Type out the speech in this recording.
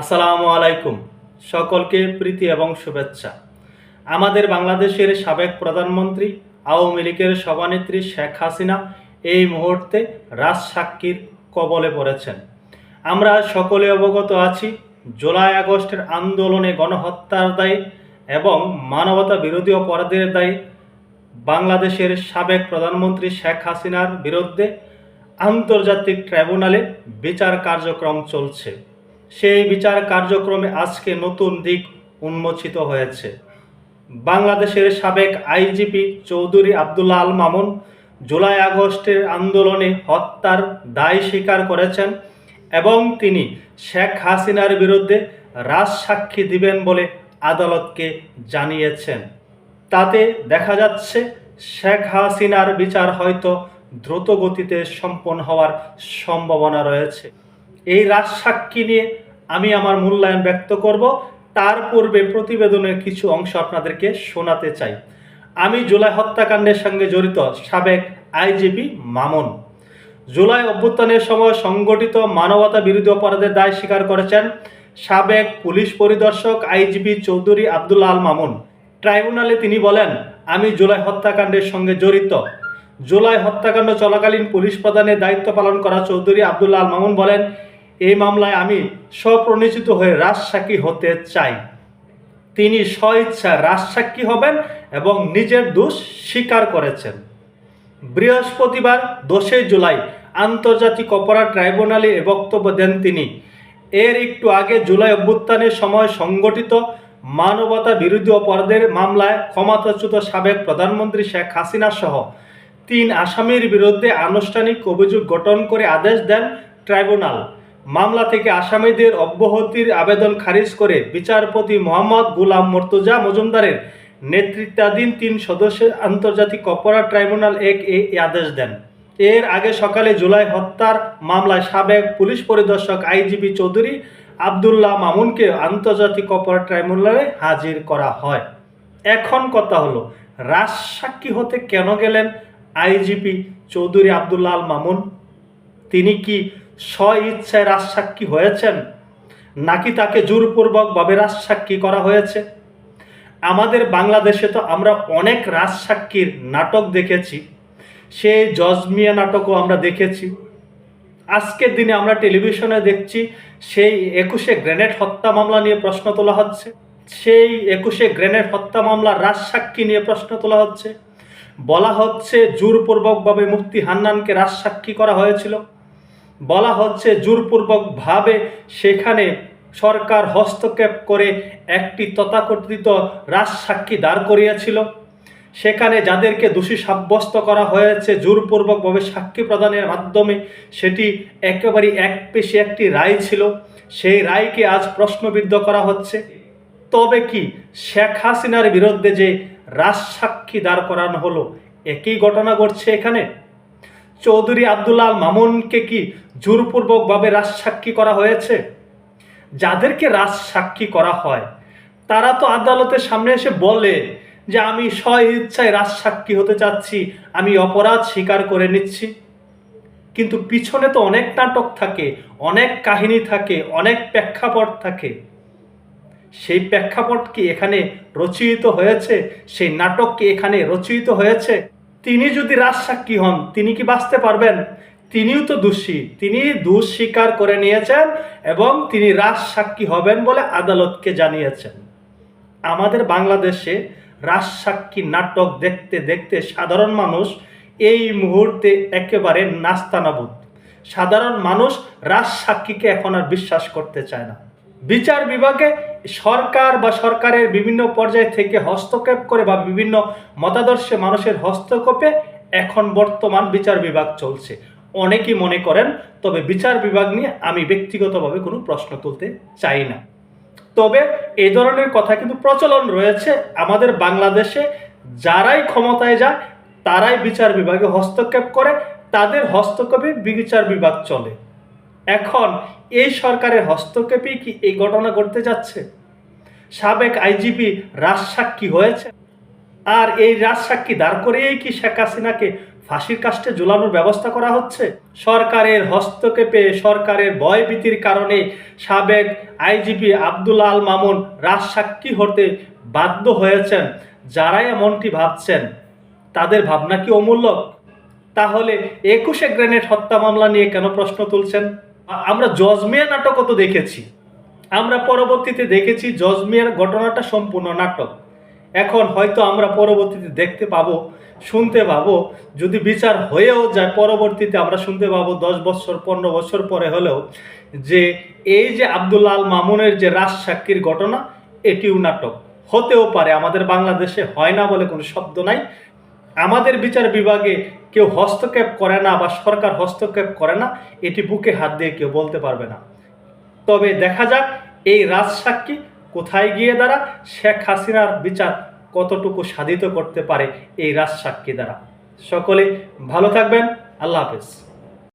আসসালামু আলাইকুম। সকলকে প্রীতি এবং শুভেচ্ছা। আমাদের বাংলাদেশের সাবেক প্রধানমন্ত্রী, আওয়ামী লীগের সভানেত্রী শেখ হাসিনা এই মুহূর্তে রাজ সাক্ষীর কবলে পড়েছেন। আমরা সকলে অবগত আছি, জুলাই আগস্টের আন্দোলনে গণহত্যার দায়ে এবং মানবতা বিরোধী অপরাধের দায়ে বাংলাদেশের সাবেক প্রধানমন্ত্রী শেখ হাসিনার বিরুদ্ধে আন্তর্জাতিক ট্রাইব্যুনালে বিচার কার্যক্রম চলছে। সেই বিচার কার্যক্রমে আজকে নতুন দিক উন্মোচিত হয়েছে। বাংলাদেশের সাবেক আইজিপি চৌধুরী আবদুল্লাহ আল মামুন জুলাই আগস্টের আন্দোলনে হত্যার দায় স্বীকার করেছেন এবং তিনি শেখ হাসিনার বিরুদ্ধে রাজসাক্ষী দিবেন বলে আদালতকে জানিয়েছেন। তাতে দেখা যাচ্ছে, শেখ হাসিনার বিচার হয়তো দ্রুত গতিতে সম্পন্ন হওয়ার সম্ভাবনা রয়েছে। এই রাজসাক্ষী নিয়ে আমি আমার মূল্যায়ন ব্যক্ত করব। তার পূর্বে প্রতিবেদনের কিছু অংশ আপনাদেরকে শোনাতে চাই। আমি জুলাই হত্যাকাণ্ডের সঙ্গে জড়িত সাবেক আইজিপি মামুন। জুলাই অভ্যুত্থানের সময় সংগঠিত মানবতা বিরোধী অপরাধের দায় স্বীকার করেছেন সাবেক পুলিশ পরিদর্শক আইজিপি চৌধুরী আবদুল্লাহ আল মামুন। ট্রাইব্যুনালে তিনি বলেন, আমি জুলাই হত্যাকাণ্ডের সঙ্গে জড়িত। জুলাই হত্যাকাণ্ড চলাকালীন পুলিশ প্রধানের দায়িত্ব পালন করা চৌধুরী আবদুল্লাহ আল মামুন বলেন এই মামলায় আমি স্বপ্রণিচিত হয়ে রাজসাক্ষী হতে চাই। তিনি স্বইচ্ছা রাজসাক্ষী হবেন এবং নিজের দোষ স্বীকার করেছেন। বৃহস্পতিবার দোষই জুলাই আন্তর্জাতিক অপরাধ ট্রাইব্যুনালে এ বক্তব্য দেন তিনি। এর একটু আগে জুলাই অভ্যুত্থানের সময় সংগঠিত মানবতা বিরোধী অপরাধের মামলায় ক্ষমতাচ্যুত সাবেক প্রধানমন্ত্রী শেখ হাসিনা সহ তিন আসামির বিরুদ্ধে আনুষ্ঠানিক অভিযোগ গঠন করে আদেশ দেন ট্রাইব্যুনাল। মামলা থেকে আসামিদের অব্যাহতির আবেদন খারিজ করে বিচারপতি মোহাম্মদ গুলাম মর্তুজা মজুমদারের নেতৃত্বাধীন তিন সদস্যের আন্তর্জাতিক অপরাধ ট্রাইব্যুনাল এক এ আদেশ দেন। এর আগে সকালে জুলাই হত্যার মামলায় সাবেক পুলিশ পরিদর্শক আইজিপি চৌধুরী আবদুল্লাহ মামুনকে আন্তর্জাতিক অপরাধ ট্রাইব্যুনালে হাজির করা হয়। এখন কথা হলো, রাজসাক্ষী হতে কেন গেলেন আইজিপি চৌধুরী আবদুল্লাহ মামুন? তিনি কি স্ব ইচ্ছায় রাজসাক্ষী হয়েছেন, নাকি তাকে জোরপূর্বকভাবে রাজসাক্ষী করা হয়েছে? আমাদের বাংলাদেশে তো আমরা অনেক রাজসাক্ষীর নাটক দেখেছি, সেই জজমিয়া নাটকও আমরা দেখেছি। আজকের দিনে আমরা টেলিভিশনে দেখছি, সেই একুশে গ্রেনেড হত্যা মামলা নিয়ে প্রশ্ন তোলা হচ্ছে, সেই একুশে গ্রেনেড হত্যা মামলার রাজসাক্ষী নিয়ে প্রশ্ন তোলা হচ্ছে। বলা হচ্ছে জোরপূর্বকভাবে মুফতি হান্নানকে রাজসাক্ষী করা হয়েছিল। বলা হচ্ছে জোরপূর্বকভাবে সেখানে সরকার হস্তক্ষেপ করে একটি তথাকথিত রাজসাক্ষী দাঁড় করিয়েছিল। সেখানে যাদেরকে দোষী সাব্যস্ত করা হয়েছে জোরপূর্বকভাবে সাক্ষী প্রদানের মাধ্যমে, সেটি একেবারে এক পেশে একটি রায় ছিল। সেই রায়কে আজ প্রশ্নবিদ্ধ করা হচ্ছে। তবে কি শেখ হাসিনার বিরুদ্ধে যে রাজসাক্ষী দাঁড় করানো হলো, একই ঘটনা ঘটছে এখানে? চৌধুরী আবদুল্লাহ আল মামুনকে কি জোরপূর্বকভাবে রাজসাক্ষী করা হয়েছে? যাদেরকে রাজসাক্ষী করা হয়, তারা তো আদালতের সামনে এসে বলে যে আমি স্ব ইচ্ছায় রাজসাক্ষী হতে চাচ্ছি, আমি অপরাধ স্বীকার করে নিচ্ছি। কিন্তু পিছনে তো অনেক নাটক থাকে, অনেক কাহিনী থাকে, অনেক প্রেক্ষাপট থাকে। সেই প্রেক্ষাপট কি এখানে রচিত হয়েছে? সেই নাটক কি এখানে রচিত হয়েছে? তিনি যদি রাজসাক্ষী হন, তিনি কি বাঁচতে পারবেন? তিনিও তো দোষী। তিনি দোষ স্বীকার করে নিয়েছেন এবং তিনি রাজসাক্ষী হবেন বলে আদালতকে জানিয়েছেন। আমাদের বাংলাদেশে রাজসাক্ষী নাটক দেখতে দেখতে সাধারণ মানুষ এই মুহূর্তে একেবারে নাস্তানাবুদ। সাধারণ মানুষ রাজসাক্ষীকে এখন আর বিশ্বাস করতে চায় না। বিচার বিভাগে সরকার বা সরকারের বিভিন্ন পর্যায় থেকে হস্তক্ষেপ করে বা বিভিন্ন মতাদর্শে মানুষের হস্তক্ষেপে এখন বর্তমান বিচার বিভাগ চলছে। অনেকেই মনে করেন, তবে বিচার বিভাগ নিয়ে আমি ব্যক্তিগতভাবে কোনো প্রশ্ন তুলতে চাই না। তবে এই ধরনের কথা কিন্তু প্রচলন রয়েছে। আমাদের বাংলাদেশে যারাই ক্ষমতায় যায় তারাই বিচার বিভাগে হস্তক্ষেপ করে, তাদের হস্তক্ষেপে বিচার বিভাগ চলে। এখন এই সরকারের হস্তক্ষেপেই কি এই ঘটনা ঘটতে যাচ্ছে? সাবেক আইজিপি রাজসাক্ষী হয়েছে। আর এই রাজসাক্ষী দাঁড় করেই কি শেখ হাসিনাকে ফাঁসির কাস্টে ঝুলানোর ব্যবস্থা করা হচ্ছে? সরকারের হস্তক্ষেপে সরকারের ভয়ভীতির কারণে সাবেক আইজিপি আব্দুল আল মামুন রাজসাক্ষী হতে বাধ্য হয়েছেন। যারা এমনটি ভাবছেন, তাদের ভাবনা কি অমূল্যক তাহলে একুশে গ্রেনেড হত্যা মামলা নিয়ে কেন প্রশ্ন তুলছেন? আমরা জজমিয়া নাটকও তো দেখেছি? আমরা পরবর্তীতে দেখেছি জজমিয়ার ঘটনাটা সম্পূর্ণ নাটক। এখন হয়তো আমরা পরবর্তীতে দেখতে পাবো, শুনতে পাবো, যদি বিচার হয়েও যায় পরবর্তীতে আমরা শুনতে পাবো দশ বছর, পনেরো বছর পরে হলেও যে এই যে আব্দুল্লাহ আল মামুনের যে রাজ সাক্ষীর ঘটনা, এটিও নাটক। হতেও পারে, আমাদের বাংলাদেশে হয় না বলে কোনো শব্দ নাই। আমাদের বিচার বিভাগে কেউ হস্তক্ষেপ করে না বা সরকার হস্তক্ষেপ করে না, এটি বুকে হাত দিয়ে কেউ বলতে পারবে না। তবে দেখা যাক এই রাজসাক্ষী কোথায় গিয়ে দ্বারা শেখ হাসিনার বিচার কতটুকু সাধিত করতে পারে এই রাজসাক্ষী দ্বারা। সকলে ভালো থাকবেন, আল্লাহ হাফেজ।